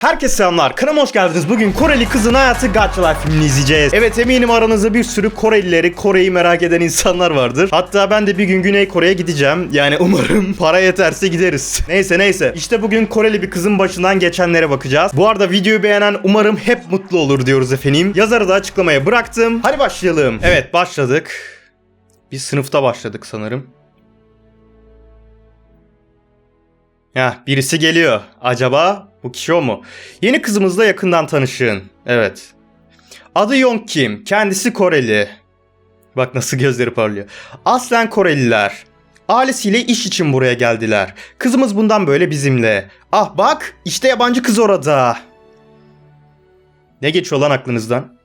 Herkese selamlar. Kanalıma hoş geldiniz. Bugün Koreli kızın hayatı Gacha filmini izleyeceğiz. Evet eminim aranızda bir sürü Korelileri, Kore'yi merak eden insanlar vardır. Hatta ben de bir gün Güney Kore'ye gideceğim. Yani umarım para yeterse gideriz. Neyse neyse. İşte bugün Koreli bir kızın başından geçenlere bakacağız. Bu arada videoyu beğenen umarım hep mutlu olur diyoruz efendim. Yazarı da açıklamaya bıraktım. Hadi başlayalım. Evet başladık. Bir sınıfta başladık sanırım. Ya birisi geliyor. Acaba bu kişi o mu? Yeni kızımızla yakından tanışın. Evet. Adı Yong Kim. Kendisi Koreli. Bak nasıl gözleri parlıyor. Aslen Koreliler. Ailesiyle iş için buraya geldiler. Kızımız bundan böyle bizimle. Ah bak işte yabancı kız orada. Ne geçiyor lan aklınızdan?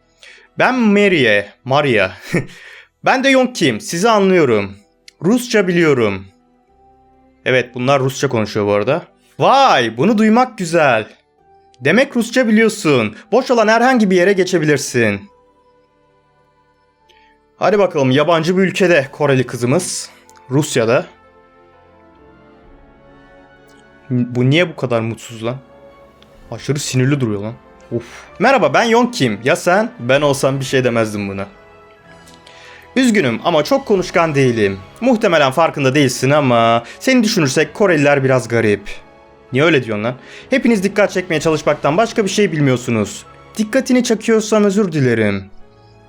Ben Maria. Maria. ben de Yong Kim. Sizi anlıyorum. Rusça biliyorum. Evet bunlar Rusça konuşuyor bu arada. Vay bunu duymak güzel. Demek Rusça biliyorsun. Boş olan herhangi bir yere geçebilirsin. Hadi bakalım yabancı bir ülkede Koreli kızımız. Rusya'da. Bu niye bu kadar mutsuz lan? Aşırı sinirli duruyor lan. Of. Merhaba ben Yong Kim. Ya sen? Ben olsam bir şey demezdim buna. Üzgünüm ama çok konuşkan değilim. Muhtemelen farkında değilsin ama seni düşünürsek Koreliler biraz garip. Niye öyle diyorsun lan? Hepiniz dikkat çekmeye çalışmaktan başka bir şey bilmiyorsunuz. Dikkatini çekiyorsam özür dilerim.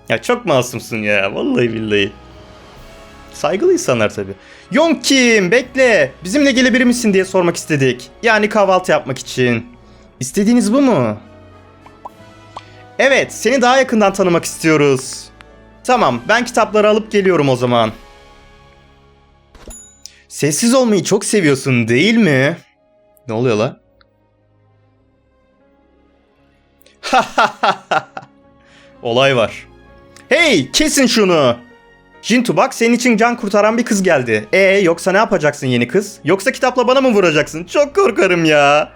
Ya çok masumsun ya vallahi billahi. Saygılı insanlar tabi. Yong Kim bekle bizimle gelebilir misin diye sormak istedik. Yani kahvaltı yapmak için. İstediğiniz bu mu? Evet seni daha yakından tanımak istiyoruz. Tamam, ben kitapları alıp geliyorum o zaman. Sessiz olmayı çok seviyorsun değil mi? Ne oluyor la? Olay var. Hey, kesin şunu. Jintu bak senin için can kurtaran bir kız geldi. E yoksa ne yapacaksın yeni kız? Yoksa kitapla bana mı vuracaksın? Çok korkarım ya.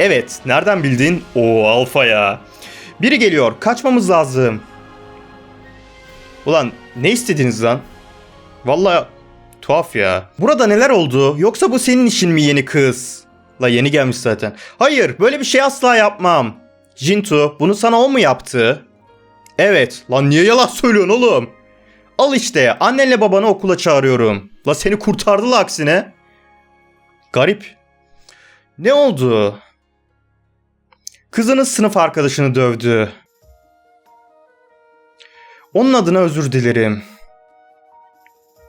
Evet, nereden bildin? Oo alfa ya. Biri geliyor, kaçmamız lazım. Ulan ne istediniz lan? Vallahi tuhaf ya. Burada neler oldu? Yoksa bu senin işin mi yeni kız? La yeni gelmiş zaten. Hayır böyle bir şey asla yapmam. Jintu bunu sana o mu yaptı? Evet. Lan niye yalan söylüyorsun oğlum? Al işte annenle babanı okula çağırıyorum. La seni kurtardı la aksine. Garip. Ne oldu? Kızınız sınıf arkadaşını dövdü. Onun adına özür dilerim.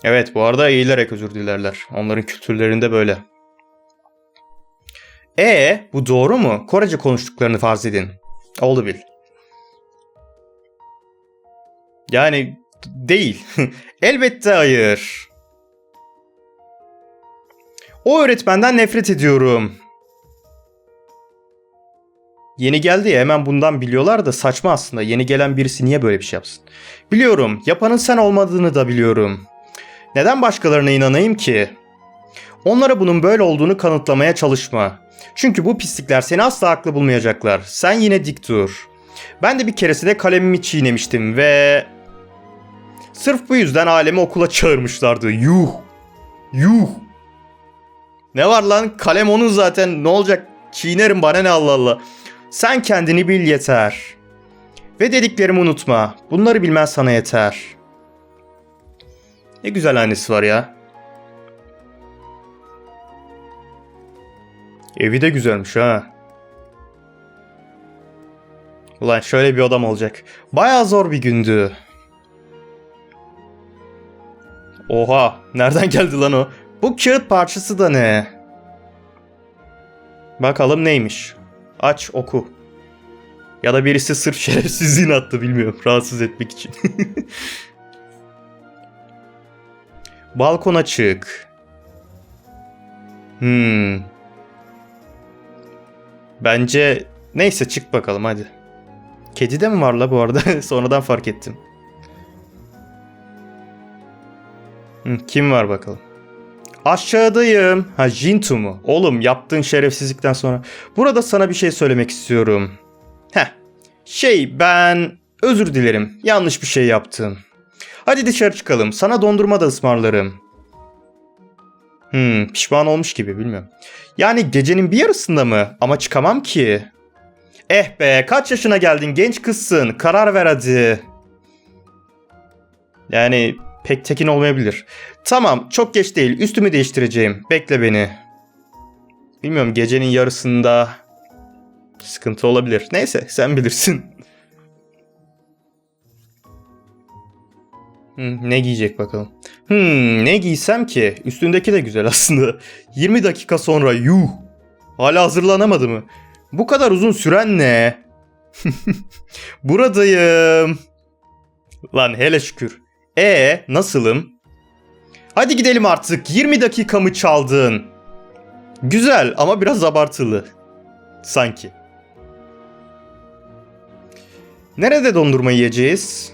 Evet bu arada eğilerek özür dilerler. Onların kültürlerinde böyle. E bu doğru mu? Korece konuştuklarını farz edin. Oldu bil. Yani değil. Elbette hayır. O öğretmenden nefret ediyorum. Yeni geldi ya hemen bundan biliyorlar da saçma aslında. Yeni gelen birisi niye böyle bir şey yapsın? Biliyorum yapanın sen olmadığını da biliyorum. Neden başkalarına inanayım ki? Onlara bunun böyle olduğunu kanıtlamaya çalışma. Çünkü bu pislikler seni asla haklı bulmayacaklar. Sen yine dik dur. Ben de bir keresinde kalemimi çiğnemiştim ve... Sırf bu yüzden alemi okula çağırmışlardı. Yuh! Yuh! Ne var lan? Kalem onun zaten. Ne olacak? Çiğnerim bana ne Allah Allah. Sen kendini bil yeter. Ve dediklerimi unutma. Bunları bilmen sana yeter. Ne güzel annesi var ya. Evi de güzelmiş ha. Ulan şöyle bir odam olacak. Baya zor bir gündü. Oha, nereden geldi lan o? Bu kağıt parçası da ne? Bakalım neymiş. Aç oku. Ya da birisi sırf şerefsizliğini attı bilmiyorum. Rahatsız etmek için. Balkon açık. Hmm. Bence neyse çık bakalım hadi. Kedi de mi var la bu arada? Sonradan fark ettim. Hmm, kim var bakalım? Aşağıdayım. Ha Jintu mu? Oğlum yaptığın şerefsizlikten sonra. Burada sana bir şey söylemek istiyorum. Heh. Şey ben özür dilerim. Yanlış bir şey yaptım. Hadi dışarı çıkalım. Sana dondurma da ısmarlarım. Hmm, pişman olmuş gibi bilmiyorum. Yani gecenin bir yarısında mı? Ama çıkamam ki. Eh be kaç yaşına geldin genç kızsın. Karar ver hadi. Yani pek tekin olmayabilir. Tamam çok geç değil üstümü değiştireceğim. Bekle beni. Bilmiyorum gecenin yarısında sıkıntı olabilir. Neyse sen bilirsin. Hmm, ne giyecek bakalım. Hmm, ne giysem ki? Üstündeki de güzel aslında. 20 dakika sonra yuh. Hala hazırlanamadı mı? Bu kadar uzun süren ne? Buradayım. Lan hele şükür. E nasılım? Hadi gidelim artık. 20 dakikamı çaldın. Güzel ama biraz abartılı. Sanki. Nerede dondurma yiyeceğiz?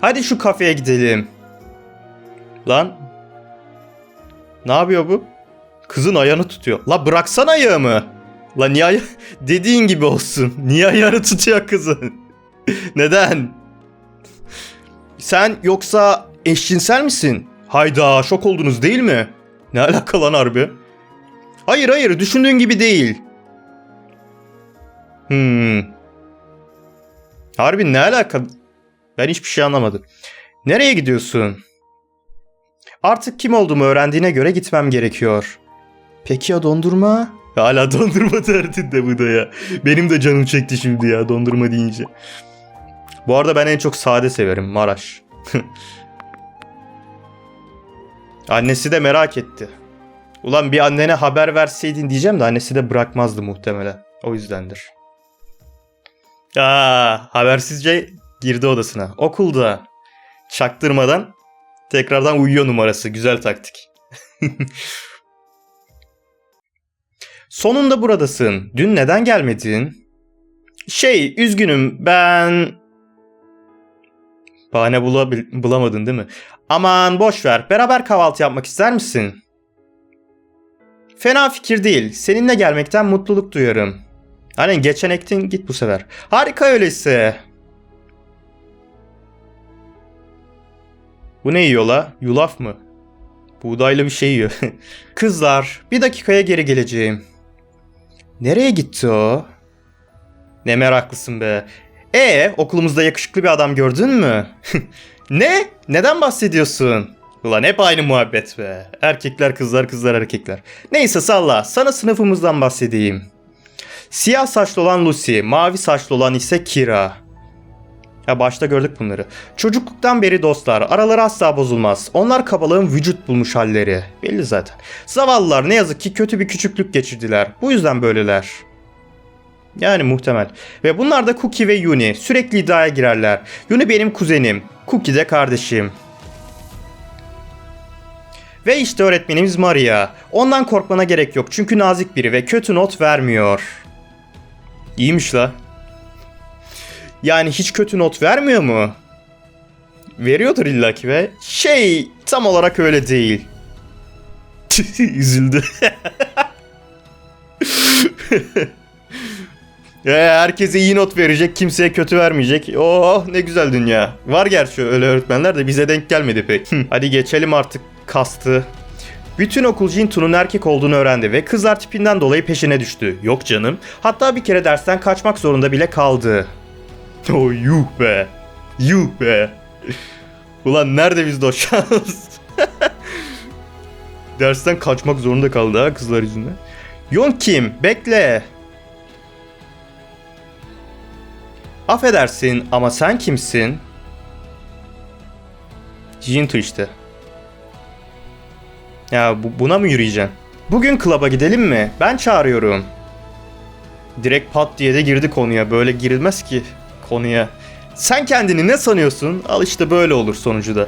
Hadi şu kafeye gidelim. Lan. Ne yapıyor bu? Kızın ayağını tutuyor. La bıraksan ayağımı. La niye aya- Dediğin gibi olsun. Niye ayağını tutuyor kızın? Neden? Sen yoksa eşcinsel misin? Hayda şok oldunuz değil mi? Ne alaka lan harbi? Hayır hayır düşündüğün gibi değil. Hmm. Harbi ne alaka? Ben hiçbir şey anlamadım. Nereye gidiyorsun? Artık kim olduğumu öğrendiğine göre gitmem gerekiyor. Peki ya dondurma? Hala dondurma derdinde bu da ya. Benim de canım çekti şimdi ya dondurma deyince. Bu arada ben en çok sade severim Maraş. Annesi de merak etti. Ulan bir annene haber verseydin diyeceğim de annesi de bırakmazdı muhtemelen. O yüzdendir. Aa, habersizce girdi odasına. Okulda. Çaktırmadan tekrardan uyuyor numarası. Güzel taktik. Sonunda buradasın. Dün neden gelmedin? Şey, üzgünüm. Ben Bahane bulabil- bulamadın değil mi? Aman boş ver. Beraber kahvaltı yapmak ister misin? Fena fikir değil. Seninle gelmekten mutluluk duyarım. Hani geçen ektin git bu sefer. Harika öyleyse. Bu ne yiyor la? Yulaf mı? Buğdaylı bir şey yiyor. Kızlar bir dakikaya geri geleceğim. Nereye gitti o? Ne meraklısın be. E okulumuzda yakışıklı bir adam gördün mü? ne? Neden bahsediyorsun? Ulan hep aynı muhabbet be. Erkekler kızlar kızlar erkekler. Neyse salla sana sınıfımızdan bahsedeyim. Siyah saçlı olan Lucy, mavi saçlı olan ise Kira. Ya başta gördük bunları. Çocukluktan beri dostlar, araları asla bozulmaz. Onlar kabalığın vücut bulmuş halleri. Belli zaten. Zavallılar ne yazık ki kötü bir küçüklük geçirdiler. Bu yüzden böyleler. Yani muhtemel. Ve bunlar da Cookie ve Yuni. Sürekli iddiaya girerler. Yuni benim kuzenim. Cookie de kardeşim. Ve işte öğretmenimiz Maria. Ondan korkmana gerek yok çünkü nazik biri ve kötü not vermiyor. İyiymiş la. Yani hiç kötü not vermiyor mu? Veriyordur illaki ve şey tam olarak öyle değil. Üzüldü. Ya herkese iyi not verecek, kimseye kötü vermeyecek. Oh ne güzel dünya. Var gerçi öyle öğretmenler de bize denk gelmedi pek. Hadi geçelim artık kastı. Bütün okul Jintu'nun erkek olduğunu öğrendi ve kızlar tipinden dolayı peşine düştü. Yok canım. Hatta bir kere dersten kaçmak zorunda bile kaldı. Oh yuh be. Yuh be. Ulan nerede bizde o şans? dersten kaçmak zorunda kaldı ha kızlar yüzünden. Yon kim? Bekle. Affedersin ama sen kimsin? Jintu işte. Ya bu, buna mı yürüyeceksin? Bugün klaba gidelim mi? Ben çağırıyorum. Direkt pat diye de girdi konuya. Böyle girilmez ki konuya. Sen kendini ne sanıyorsun? Al işte böyle olur sonucu da.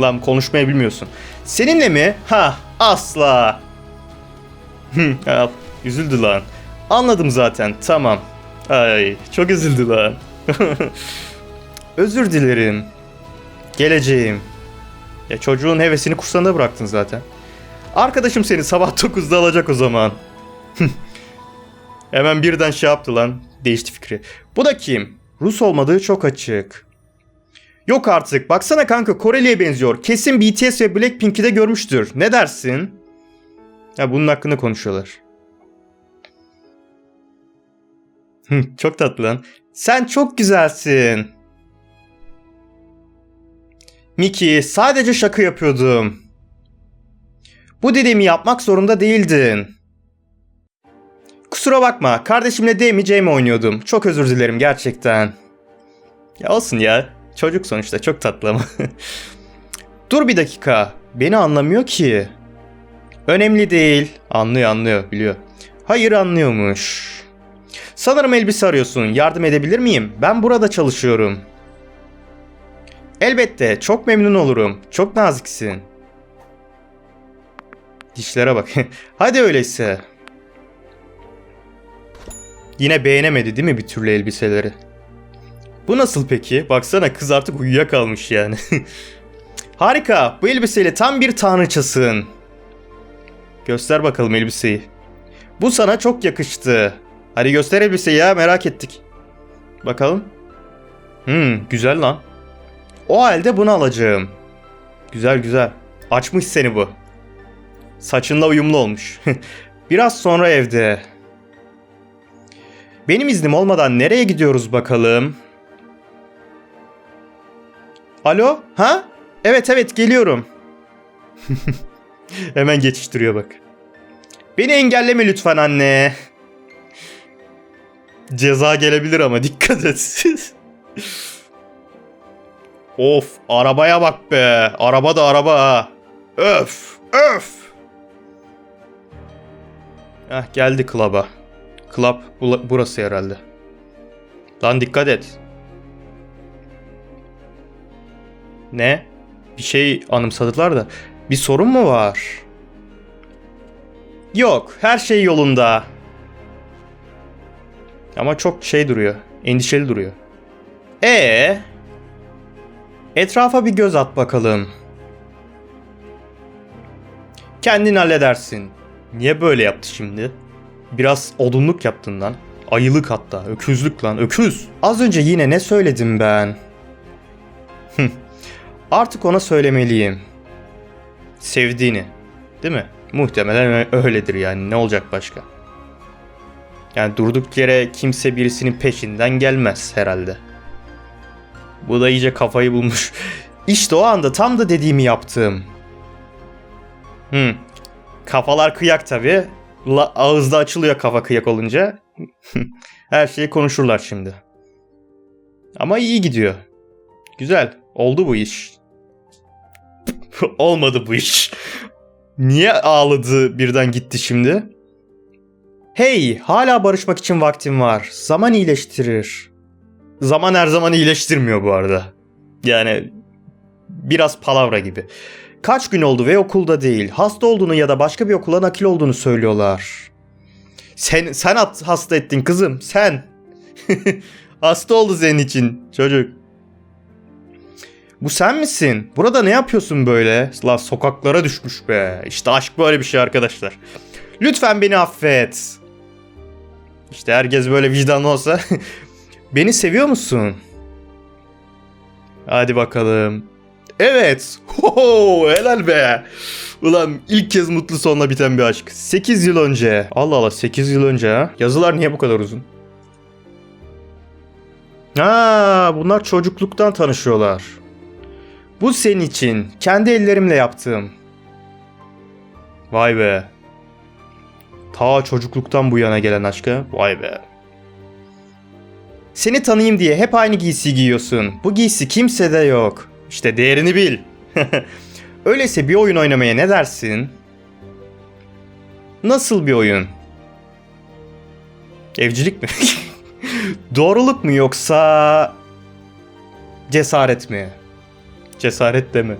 Lan konuşmayı bilmiyorsun. Seninle mi? Ha asla. Al. Üzüldü lan. Anladım zaten. Tamam. Ay çok üzüldü lan. Özür dilerim. Geleceğim. Ya çocuğun hevesini kursağında bıraktın zaten. Arkadaşım seni sabah 9'da alacak o zaman. Hemen birden şey yaptı lan. Değişti fikri. Bu da kim? Rus olmadığı çok açık. Yok artık. Baksana kanka Koreli'ye benziyor. Kesin BTS ve Blackpink'i de görmüştür. Ne dersin? Ya bunun hakkında konuşuyorlar. Çok tatlı lan. Sen çok güzelsin. Miki sadece şaka yapıyordum. Bu dediğimi yapmak zorunda değildin. Kusura bakma kardeşimle değil mi Jamie oynuyordum. Çok özür dilerim gerçekten. Ya olsun ya. Çocuk sonuçta çok tatlı ama. Dur bir dakika. Beni anlamıyor ki. Önemli değil. Anlıyor anlıyor biliyor. Hayır anlıyormuş. Sanırım elbise arıyorsun. Yardım edebilir miyim? Ben burada çalışıyorum. Elbette. Çok memnun olurum. Çok naziksin. Dişlere bak. Hadi öyleyse. Yine beğenemedi değil mi bir türlü elbiseleri? Bu nasıl peki? Baksana kız artık uyuyakalmış yani. Harika. Bu elbiseyle tam bir tanrıçasın. Göster bakalım elbiseyi. Bu sana çok yakıştı. Hadi göster elbiseyi ya merak ettik. Bakalım. Hmm güzel lan. O halde bunu alacağım. Güzel güzel. Açmış seni bu. Saçınla uyumlu olmuş. Biraz sonra evde. Benim iznim olmadan nereye gidiyoruz bakalım? Alo? Ha? Evet evet geliyorum. Hemen geçiştiriyor bak. Beni engelleme lütfen anne. Ceza gelebilir ama dikkat et. of arabaya bak be. Araba da araba ha. Öf öf. Heh geldi klaba. Club burası herhalde. Lan dikkat et. Ne? Bir şey anımsadılar da. Bir sorun mu var? Yok, her şey yolunda. Ama çok şey duruyor. Endişeli duruyor. Ee, etrafa bir göz at bakalım. Kendin halledersin. Niye böyle yaptı şimdi? Biraz odunluk yaptın lan. Ayılık hatta. Öküzlük lan. Öküz. Az önce yine ne söyledim ben? Artık ona söylemeliyim. Sevdiğini. Değil mi? Muhtemelen öyledir yani. Ne olacak başka? Yani durduk yere kimse birisinin peşinden gelmez herhalde. Bu da iyice kafayı bulmuş. İşte o anda tam da dediğimi yaptım. Hmm. Kafalar kıyak tabi. La, ağızda açılıyor kafa kıyak olunca. Her şeyi konuşurlar şimdi. Ama iyi gidiyor. Güzel. Oldu bu iş. Olmadı bu iş. Niye ağladı birden gitti şimdi? Hey, hala barışmak için vaktim var. Zaman iyileştirir. Zaman her zaman iyileştirmiyor bu arada. Yani biraz palavra gibi. Kaç gün oldu ve okulda değil. Hasta olduğunu ya da başka bir okula nakil olduğunu söylüyorlar. Sen sen at- hasta ettin kızım. Sen. hasta oldu senin için çocuk. Bu sen misin? Burada ne yapıyorsun böyle? La sokaklara düşmüş be. İşte aşk böyle bir şey arkadaşlar. Lütfen beni affet. İşte herkes böyle vicdanlı olsa. beni seviyor musun? Hadi bakalım. Evet. Ho helal be. Ulan ilk kez mutlu sonla biten bir aşk. 8 yıl önce. Allah Allah 8 yıl önce ha. Yazılar niye bu kadar uzun? Ha, bunlar çocukluktan tanışıyorlar. Bu senin için. Kendi ellerimle yaptığım. Vay be. Ta çocukluktan bu yana gelen aşka. Vay be. Seni tanıyayım diye hep aynı giysi giyiyorsun. Bu giysi kimsede yok. İşte değerini bil. Öyleyse bir oyun oynamaya ne dersin? Nasıl bir oyun? Evcilik mi? Doğruluk mu yoksa cesaret mi? Cesaret deme.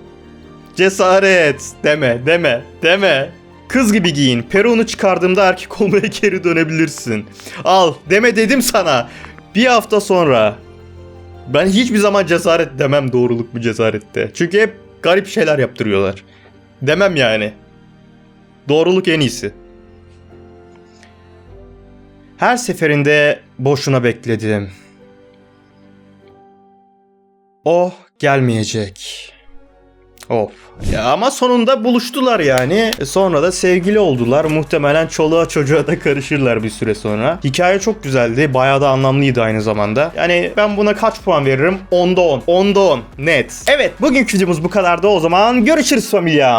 Cesaret deme deme deme. Kız gibi giyin. Peruğunu çıkardığımda erkek olmaya geri dönebilirsin. Al deme dedim sana. Bir hafta sonra. Ben hiçbir zaman cesaret demem doğruluk mu cesarette. Çünkü hep garip şeyler yaptırıyorlar. Demem yani. Doğruluk en iyisi. Her seferinde boşuna bekledim. O gelmeyecek. Of. Ya ama sonunda buluştular yani. E sonra da sevgili oldular. Muhtemelen çoluğa çocuğa da karışırlar bir süre sonra. Hikaye çok güzeldi. Bayağı da anlamlıydı aynı zamanda. Yani ben buna kaç puan veririm? 10'da 10. 10'da 10. Net. Evet bugünkü videomuz bu kadardı o zaman. Görüşürüz familyam.